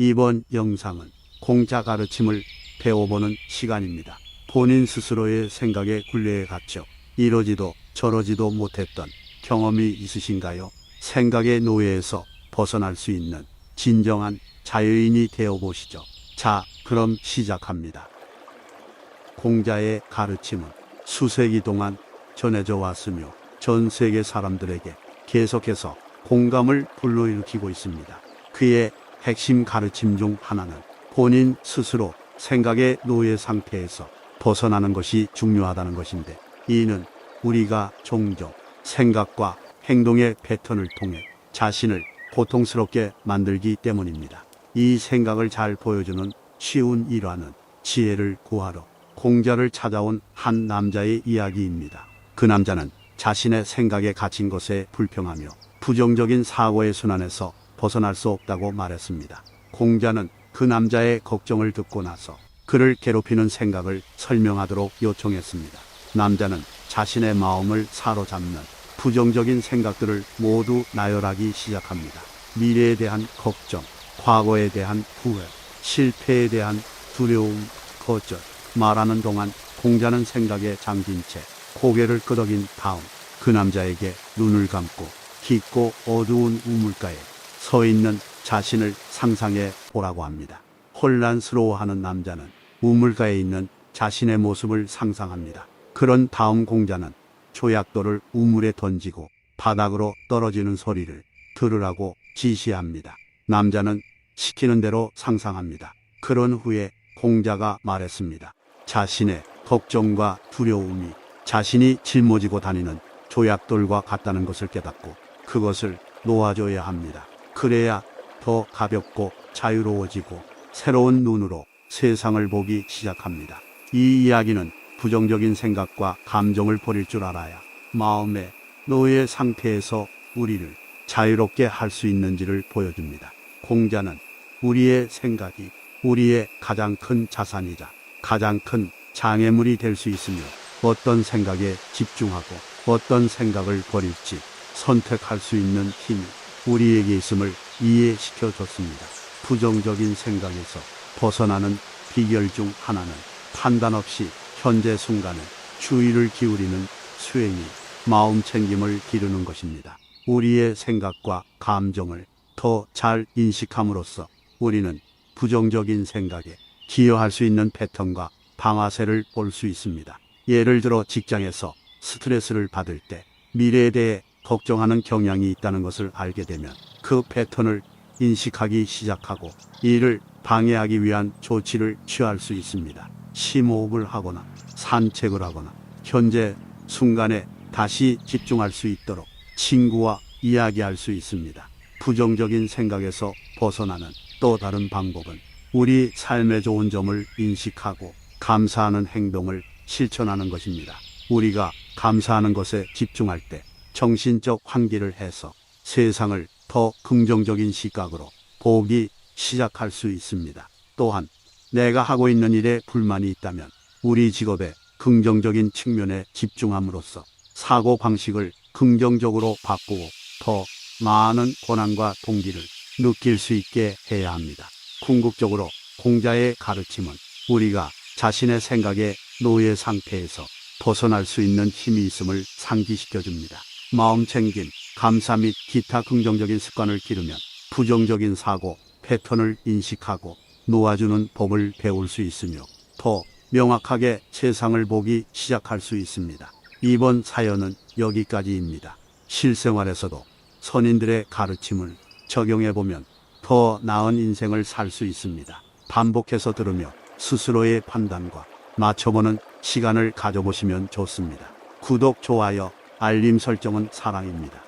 이번 영상은 공자 가르침을 배워보는 시간입니다. 본인 스스로의 생각에 굴레에 갇혀 이러지도 저러지도 못했던 경험이 있으신가요? 생각의 노예에서 벗어날 수 있는 진정한 자유인이 되어 보시죠. 자, 그럼 시작합니다. 공자의 가르침은 수세기 동안 전해져 왔으며 전 세계 사람들에게 계속해서 공감을 불러일으키고 있습니다. 그의 핵심 가르침 중 하나는 본인 스스로 생각의 노예 상태에서 벗어나는 것이 중요하다는 것인데 이는 우리가 종종 생각과 행동의 패턴을 통해 자신을 고통스럽게 만들기 때문입니다. 이 생각을 잘 보여주는 쉬운 일화는 지혜를 구하러 공자를 찾아온 한 남자의 이야기입니다. 그 남자는 자신의 생각에 갇힌 것에 불평하며 부정적인 사고의 순환에서 벗어날 수 없다고 말했습니다. 공자는 그 남자의 걱정을 듣고 나서 그를 괴롭히는 생각을 설명하도록 요청했습니다. 남자는 자신의 마음을 사로잡는 부정적인 생각들을 모두 나열하기 시작합니다. 미래에 대한 걱정, 과거에 대한 후회, 실패에 대한 두려움, 거절. 말하는 동안 공자는 생각에 잠긴 채 고개를 끄덕인 다음 그 남자에게 눈을 감고 깊고 어두운 우물가에 서 있는 자신을 상상해 보라고 합니다. 혼란스러워하는 남자는 우물가에 있는 자신의 모습을 상상합니다. 그런 다음 공자는 조약돌을 우물에 던지고 바닥으로 떨어지는 소리를 들으라고 지시합니다. 남자는 시키는 대로 상상합니다. 그런 후에 공자가 말했습니다. 자신의 걱정과 두려움이 자신이 짊어지고 다니는 조약돌과 같다는 것을 깨닫고 그것을 놓아줘야 합니다. 그래야 더 가볍고 자유로워지고 새로운 눈으로 세상을 보기 시작합니다. 이 이야기는 부정적인 생각과 감정을 버릴 줄 알아야 마음의 노예 상태에서 우리를 자유롭게 할 수 있는지를 보여줍니다. 공자는 우리의 생각이 우리의 가장 큰 자산이자 가장 큰 장애물이 될 수 있으며 어떤 생각에 집중하고 어떤 생각을 버릴지 선택할 수 있는 힘이 우리에게 있음을 이해시켜 줬습니다. 부정적인 생각에서 벗어나는 비결 중 하나는 판단 없이 현재 순간에 주의를 기울이는 수행이 마음 챙김을 기르는 것입니다. 우리의 생각과 감정을 더 잘 인식함으로써 우리는 부정적인 생각에 기여할 수 있는 패턴과 방아쇠를 볼 수 있습니다. 예를 들어 직장에서 스트레스를 받을 때 미래에 대해 걱정하는 경향이 있다는 것을 알게 되면 그 패턴을 인식하기 시작하고 이를 방해하기 위한 조치를 취할 수 있습니다. 심호흡을 하거나 산책을 하거나 현재 순간에 다시 집중할 수 있도록 친구와 이야기할 수 있습니다. 부정적인 생각에서 벗어나는 또 다른 방법은 우리 삶의 좋은 점을 인식하고 감사하는 행동을 실천하는 것입니다. 우리가 감사하는 것에 집중할 때 정신적 환기를 해서 세상을 더 긍정적인 시각으로 보기 시작할 수 있습니다. 또한 내가 하고 있는 일에 불만이 있다면 우리 직업의 긍정적인 측면에 집중함으로써 사고 방식을 긍정적으로 바꾸고 더 많은 권한과 동기를 느낄 수 있게 해야 합니다. 궁극적으로 공자의 가르침은 우리가 자신의 생각의 노예 상태에서 벗어날 수 있는 힘이 있음을 상기시켜 줍니다. 마음 챙김, 감사 및 기타 긍정적인 습관을 기르면 부정적인 사고, 패턴을 인식하고 놓아주는 법을 배울 수 있으며 더 명확하게 세상을 보기 시작할 수 있습니다. 이번 사연은 여기까지입니다. 실생활에서도 선인들의 가르침을 적용해 보면 더 나은 인생을 살 수 있습니다. 반복해서 들으며 스스로의 판단과 맞춰보는 시간을 가져보시면 좋습니다. 구독, 좋아요, 알림 설정은 사랑입니다.